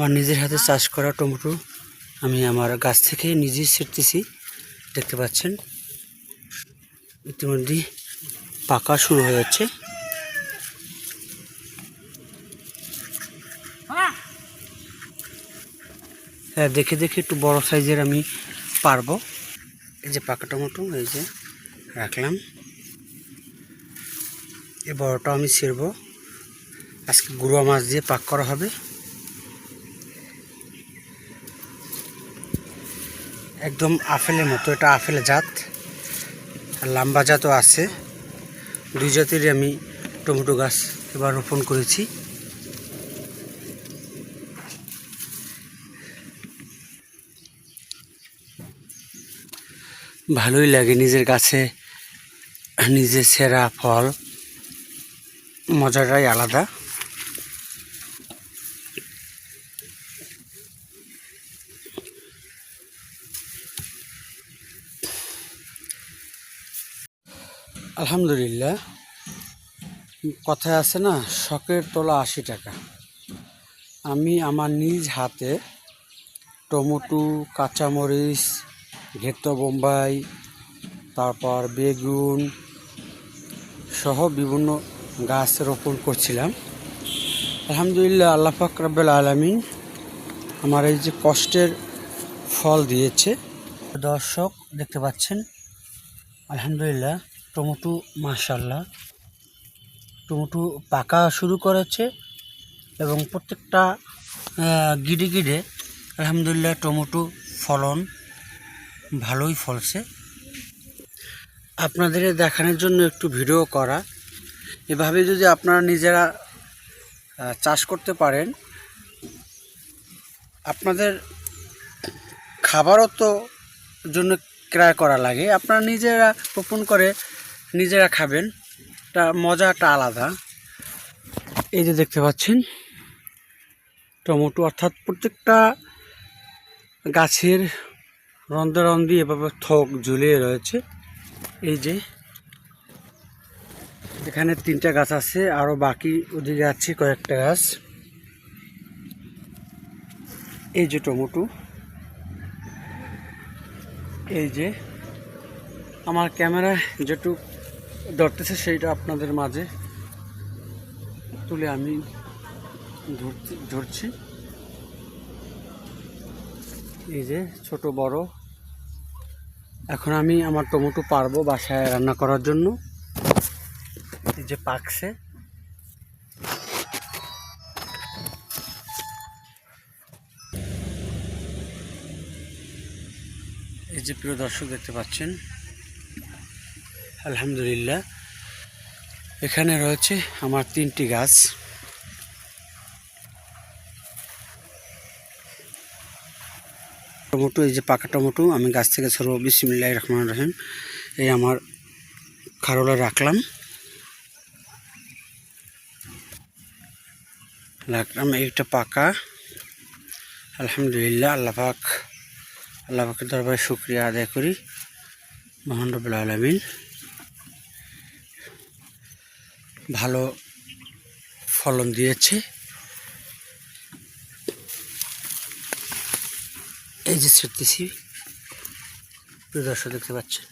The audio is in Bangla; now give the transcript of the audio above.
আমার নিজের হাতে চাষ করা টমেটো আমি আমার গাছ থেকে নিজেই ছিটতেছি, দেখতে পাচ্ছেন। ইতিমধ্যেই পাকা শুরু হয়ে যাচ্ছে। হ্যাঁ দেখে দেখে একটু বড় সাইজের আমি পারব। এই যে পাকা টমেটো, এই যে রাখলাম। এই বড়টা আমি ছিড়বো। আজকে গুঁড়ো মাছ দিয়ে পাক করা হবে। একদম আপেলের মতো, এটা আপেল জাত। লাম্বা জাতও আছে। দুই জাতেরই আমি টমেটো গাছ এবার রোপণ করেছি। ভালোই লাগে নিজের গাছে নিজের সেরা ফল, মজাটাই আলাদা। আলহামদুলিল্লাহ। কথায় আছে না, শখের তোলা আশি টাকা। আমি আমার নিজ হাতে টমেটো, কাঁচামরিচ ঘেতো বোম্বাই, তারপর বেগুন সহ বিভিন্ন গাছ রোপণ করছিলাম। আলহামদুলিল্লাহ, আল্লাহ পাক রাব্বুল আলমিন আমার এই যে কষ্টের ফল দিয়েছে। দর্শক দেখতে পাচ্ছেন, আলহামদুলিল্লাহ। টমেটো মাশাল্লাহ টমেটো পাকা শুরু করেছে এবং প্রত্যেকটা গিডে গিডে আলহামদুলিল্লাহ টমেটো ফলন ভালোই ফলছে। আপনাদের দেখানোর জন্য একটু ভিডিও করা। এভাবে যদি আপনারা নিজেরা চাষ করতে পারেন, আপনাদের খাবারও তো জন্য ক্রয় করা লাগে। আপনারা নিজেরা রোপণ করে নিজেরা খাবেন। তা মজাটা আলাদা। এই যে দেখতে পাচ্ছেন, টমেটো অর্থাৎ প্রত্যেকটা গাছের রন্ধে রন্ধি এভাবে থোক ঝুলিয়ে রয়েছে। এই যে এখানে তিনটা গাছ আছে আরও বাকি ওদিকে আছে কয়েকটা গাছ। এই যে টমেটো। এই যে আমার ক্যামেরা যেটুক ধরতেছে সেইটা আপনাদের মাঝে। তুলে আমি ধরছি এই যে ছোট বড়। এখন আমি আমার টমেটো পারব বাসায় রান্না করার জন্য। এই যে পাকছে। এই যে প্রিয় দর্শক দেখতে পাচ্ছেন আলহামদুলিল্লাহ। এখানে রয়েছে আমার তিনটি গাছ। টমেটো, এই যে পাকা টমেটো, আমি গাছ থেকে সরব বিসমিল্লাহ রহমান রহিম। এই আমার খারোলা রাখলাম। রাখলাম, এইটা পাকা। আলহামদুলিল্লাহ, আল্লাহ পাক, আল্লাহ দরবারে শুক্রিয়া আদায় করি। মহান আলমিন। ভালো ফলন দিয়েছে। এই যে ছিটতেছি দর্শক দেখতে পাচ্ছেন।